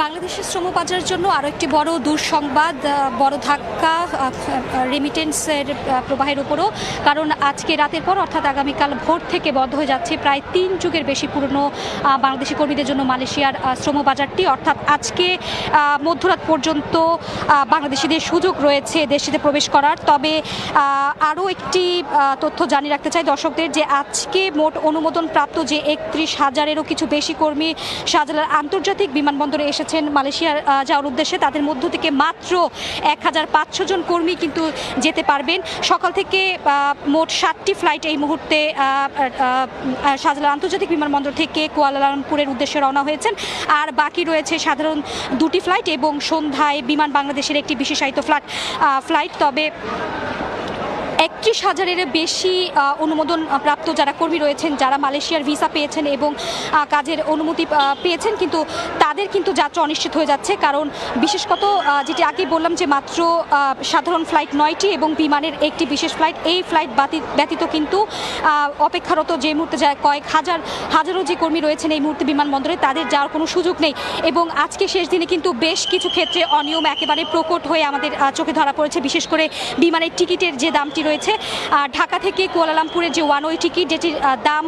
বাংলাদেশের শ্রম বাজারের জন্য আরও একটি বড় দুঃসংবাদ বড় ধাক্কা রেমিটেন্সের প্রবাহের উপরও। কারণ আজকে রাতের পর, অর্থাৎ আগামীকাল ভোর থেকে বন্ধ হয়ে যাচ্ছে প্রায় তিন যুগের বেশি পুরনো বাংলাদেশি কর্মীদের জন্য মালয়েশিয়ার শ্রম বাজারটি অর্থাৎ আজকে মধ্যরাত পর্যন্ত বাংলাদেশিদের সুযোগ রয়েছে দেশটিতে প্রবেশ করার। তবে আরও একটি তথ্য জানিয়ে রাখতে চাই দর্শকদের যে আজকে মোট অনুমোদন প্রাপ্ত যে একত্রিশ হাজারেরও কিছু বেশি কর্মী শাহজালাল আন্তর্জাতিক বিমানবন্দরে এসেছেন মালয়েশিয়ার যাওয়ার উদ্দেশ্যে। তাদের মধ্য থেকে মাত্র এক হাজার পাঁচশো জন কর্মী কিন্তু যেতে পারবেন। সকাল থেকে মোট সাতটি ফ্লাইট এই মুহূর্তে শাহজালাল আন্তর্জাতিক বিমানবন্দর থেকে কুয়ালালামপুরের উদ্দেশ্যে রওনা হয়েছেন। আর বাকি রয়েছে সাধারণ দুটি ফ্লাইট এবং সন্ধ্যায় বিমান বাংলাদেশের একটি বিশেষায়িত ফ্লাইট ফ্লাইট। তবে একত্রিশ হাজারের বেশি অনুমোদন প্রাপ্ত যারা কর্মী রয়েছেন, যারা মালয়েশিয়ার ভিসা পেয়েছেন এবং কাজের অনুমতি পেয়েছেন, কিন্তু তাদের কিন্তু যাত্রা অনিশ্চিত হয়ে যাচ্ছে। কারণ বিশেষত যেটি আগে বললাম যে মাত্র সাধারণ ফ্লাইট নয়টি এবং বিমানের একটি বিশেষ ফ্লাইট, এই ফ্লাইট ব্যতীত কিন্তু অপেক্ষারত যে মুহূর্তে যায় কয়েক হাজার হাজারো যে কর্মী রয়েছেন এই মুহূর্তে বিমানবন্দরে, তাদের যাওয়ার কোনো সুযোগ নেই। এবং আজকে শেষ দিনে কিন্তু বেশ কিছু ক্ষেত্রে অনিয়ম একেবারে প্রকট হয়ে আমাদের চোখে ধরা পড়েছে। বিশেষ করে বিমানের টিকিটের যে দামটি রয়েছে ঢাকা থেকে কুয়ালালামপুরে যে ওয়ান ওয়ে টিকিট যেটির দাম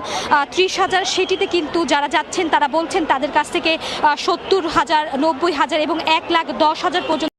ত্রিশ হাজার, সেটিতে কিন্তু যারা যাচ্ছেন তারা বলছেন তাদের কাছ থেকে সত্তর হাজার, নব্বই হাজার এবং এক লাখ দশ হাজার পর্যন্ত